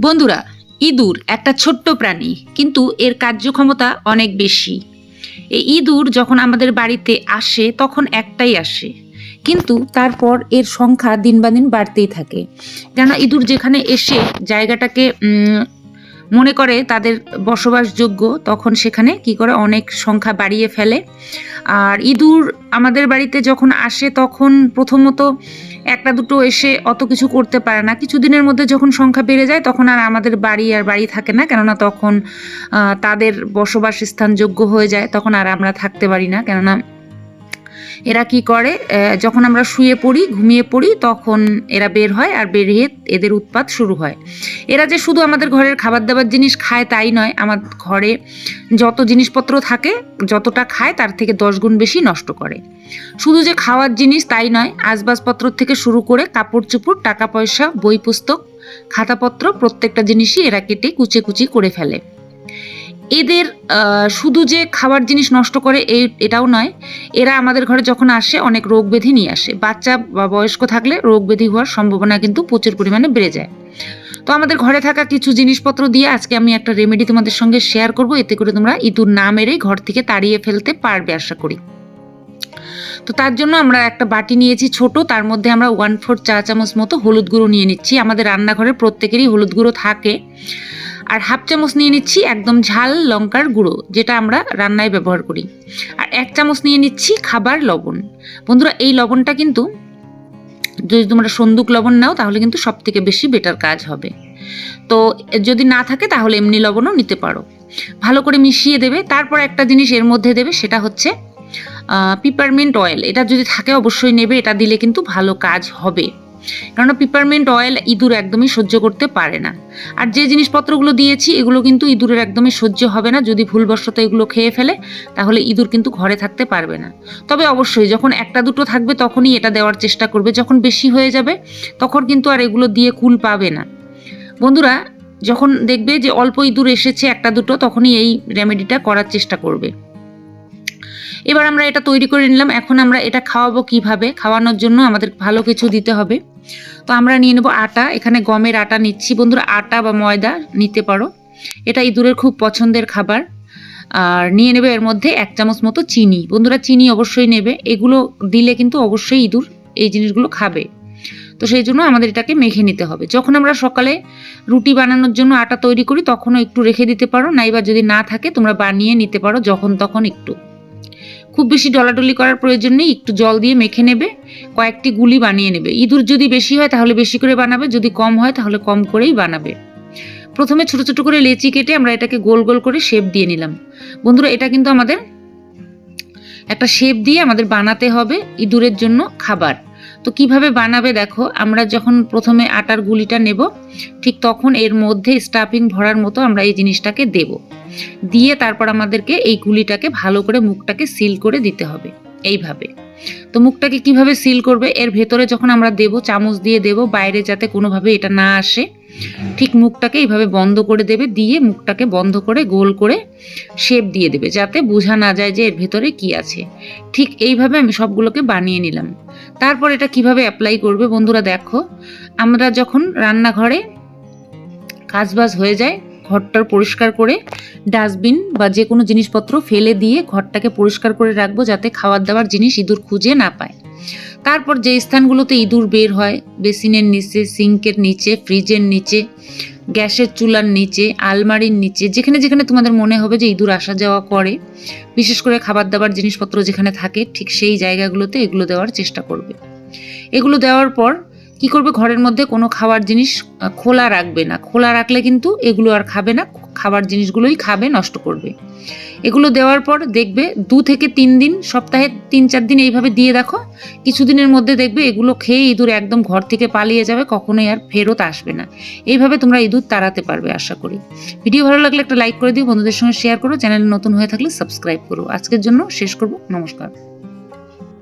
বন্ধুরা, ইঁদুর একটা ছোট্ট প্রাণী, কিন্তু এর কার্যক্ষমতা অনেক বেশি। এই ইঁদুর যখন আমাদের বাড়িতে আসে, তখন একটাই আসে। কিন্তু তারপর এর সংখ্যা দিন বা দিন বাড়তেই থাকে। কেন ইঁদুর যেখানে এসে জায়গাটাকে মনে করে তাদের বসবাসযোগ্য, তখন সেখানে কি করে অনেক সংখ্যা বাড়িয়ে ফেলে। আর ইঁদুর আমাদের বাড়িতে যখন আসে, তখন প্রথমত একটা দুটো এসে অত কিছু করতে পারে না। কিছুদিনের মধ্যে যখন সংখ্যা বেড়ে যায়, তখন আর আমাদের বাড়ি আর বাড়ি থাকে না। কেননা তখন তাদের বসবাস স্থান যোগ্য হয়ে যায়, তখন আর আমরা থাকতে পারি না। কেননা এরা কি করে? যখন আমরা শুয়ে পড়ি, ঘুমিয়ে পড়ি, তখন এরা বের হয় আর বেরিয়ে এদের উৎপাত শুরু হয়। এরা যে শুধু আমাদের ঘরের খাবার দাবার জিনিস খায় তাই নয়, আমার ঘরে যত জিনিসপত্র থাকে, যতটা খায়, তার থেকে দশ গুণ বেশি নষ্ট করে। শুধু যে খাওয়ার জিনিস তাই নয়, আসবাবপত্র থেকে শুরু করে কাপড় চোপড় টাকা পয়সা, বই পুস্তক, খাতাপত্র, প্রত্যেকটা জিনিসই এরা কেটে কুচে কুচি করে ফেলে। এদের শুধু যে খাবার জিনিস নষ্ট করে এই এটাও নয়, এরা আমাদের ঘরে যখন আসে অনেক রোগ ব্যাধি নিয়ে আসে। বাচ্চা বা বয়স্ক থাকলে রোগ ব্যাধি হওয়ার সম্ভাবনা কিন্তু প্রচুর পরিমাণে বেড়ে যায়। তো আমাদের ঘরে থাকা কিছু জিনিসপত্র দিয়ে আজকে আমি একটা রেমেডি তোমাদের সঙ্গে শেয়ার করব। এতে করে তোমরা ইঁদুর না মেরে ঘর থেকে তাড়িয়ে ফেলতে পারবে, আশা করি। তো তার জন্য আমরা একটা বাটি নিয়েছি ছোট, তার মধ্যে আমরা ওয়ান ফোর চা চামচ মতো হলুদ গুঁড়ো নিয়ে নিচ্ছি। আমাদের রান্নাঘরে প্রত্যেকেরই হলুদ গুঁড়ো থাকে। আর হাফ চামচ নিয়ে নিচ্ছি একদম ঝাল লঙ্কার গুঁড়ো, যেটা আমরা রান্নায় ব্যবহার করি। আর এক চামচ নিয়ে নিচ্ছি খাবার লবণ। বন্ধুরা, এই লবণটা কিন্তু যদি তোমরা সন্দুক লবণ নাও, তাহলে কিন্তু সব থেকে বেশি বেটার কাজ হবে। তো যদি না থাকে, তাহলে এমনি লবণও নিতে পারো। ভালো করে মিশিয়ে দেবে। তারপর একটা জিনিস এর মধ্যে দেবে, সেটা হচ্ছে পিপারমেন্ট অয়েল এটা যদি থাকে, অবশ্যই নেবে। এটা দিলে কিন্তু ভালো কাজ হবে। কেননা পিপারমেন্ট অয়েল ইঁদুর একদমই সহ্য করতে পারে না। আর যে জিনিসপত্রগুলো দিয়েছি, এগুলো কিন্তু ইঁদুরের একদমই সহ্য হবে না। যদি ভুলবশত এগুলো খেয়ে ফেলে, তাহলে ইঁদুর কিন্তু ঘরে থাকতে পারবে না। তবে অবশ্যই যখন একটা দুটো থাকবে, তখনই এটা দেওয়ার চেষ্টা করবে। যখন বেশি হয়ে যাবে, তখন কিন্তু আর এগুলো দিয়ে কুল পাবে না। বন্ধুরা, যখন দেখবে যে অল্প ইঁদুর এসেছে একটা দুটো, তখনই এই রেমেডিটা করার চেষ্টা করবে। এবার আমরা এটা তৈরি করে নিলাম। এখন আমরা এটা খাওয়াবো কীভাবে? খাওয়ানোর জন্য আমাদের ভালো কিছু দিতে হবে। তো আমরা নিয়ে নেব আটা। এখানে গমের আটা নিচ্ছি। বন্ধুরা, আটা বা ময়দা নিতে পারো। এটা ইঁদুরের খুব পছন্দের খাবার। আর নিয়ে নেবে এর মধ্যে এক চামচ মতো চিনি। বন্ধুরা, চিনি অবশ্যই নেবে। এগুলো দিলে কিন্তু অবশ্যই ইঁদুর এই জিনিসগুলো খাবে। তো সেই জন্য আমাদের এটাকে মেখে নিতে হবে। যখন আমরা সকালে রুটি বানানোর জন্য আটা তৈরি করি, তখনও একটু রেখে দিতে পারো। নাইবা যদি না থাকে, তোমরা বানিয়ে নিতে পারো যখন তখন একটু। খুব বেশি ডলাডলি করার প্রয়োজন নেই, একটু জল দিয়ে মেখে নেবে, কয়েকটি গুলি বানিয়ে নেবে। ইঁদুর যদি বেশি হয় তাহলে বেশি করে বানাবে, যদি কম হয় তাহলে কম করেই বানাবে। প্রথমে ছোট ছোট করে লেচি কেটে আমরা এটাকে গোল গোল করে শেপ দিয়ে নিলাম। বন্ধুরা, এটা কিন্তু আমাদের একটা শেপ দিয়ে আমাদের বানাতে হবে ইঁদুরের জন্য খাবার। তো কীভাবে বানাবে দেখো, আমরা যখন প্রথমে আটার গুলিটা নেব, ঠিক তখন এর মধ্যে স্টাফিং ভরার মতো আমরা এই জিনিসটাকে দেব। দিয়ে তারপর আমাদেরকে এই গুলিটাকে ভালো করে মুখটাকে সিল করে দিতে হবে, এইভাবে। তো মুখটাকে কীভাবে সিল করবে, এর ভেতরে যখন আমরা দেব, চামচ দিয়ে দেব, বাইরে যাতে কোনোভাবে এটা না আসে, ঠিক মুখটাকে এইভাবে বন্ধ করে দেবে, দিয়ে মুখটাকে বন্ধ করে গোল করে শেপ দিয়ে দেবে, যাতে বোঝা না যায় যে এর ভেতরে কি আছে। ঠিক এইভাবে আমি সবগুলোকে বানিয়ে নিলাম। তারপর এটা কীভাবে অ্যাপ্লাই করবে বন্ধুরা দেখো। আমরা যখন রান্নাঘরে কাজবাজ হয়ে যায়, ঘরটার পরিষ্কার করে ডাস্টবিন বা যে কোনো জিনিসপত্র ফেলে দিয়ে ঘরটাকে পরিষ্কার করে রাখব যাতে খাবার দাবার জিনিস ইঁদুর খুঁজে না পায়। তারপর যে স্থানগুলোতে ইঁদুর বের হয়, বেসিনের নিচে, সিঙ্কের নিচে, ফ্রিজের নিচে গ্যাসের চুলার নিচে, আলমারির নিচে, যেখানে যেখানে তোমাদের মনে হবে যে ইঁদুর আসা যাওয়া করে, বিশেষ করে খাবার দাবার জিনিসপত্র যেখানে থাকে, ঠিক সেই জায়গাগুলোতে এগুলো দেওয়ার চেষ্টা করবে। এগুলো দেওয়ার পর কি করবে? ঘরের মধ্যে কোনো খাওয়ার জিনিস খোলা রাখবে না। খোলা রাখলে কিন্তু এগুলো আর খাবে না খাবার জিনিসগুলোই খাবে, নষ্ট করবে। এগুলো দেওয়ার পর দেখবে দু থেকে তিন দিন, সপ্তাহে তিন চার দিন এইভাবে দিয়ে দেখো, কিছুদিনের মধ্যে দেখবে এগুলো খেয়ে ইঁদুর একদম ঘর থেকে পালিয়ে যাবে, কখনোই আর ফেরত আসবে না। এইভাবে তোমরা ইঁদুর তাড়াতে পারবে, আশা করি। ভিডিও ভালো লাগলে একটা লাইক করে দিও, বন্ধুদের সঙ্গে শেয়ার করো, চ্যানেল নতুন হয়ে থাকলে সাবস্ক্রাইব করো। আজকের জন্য শেষ করব, নমস্কার।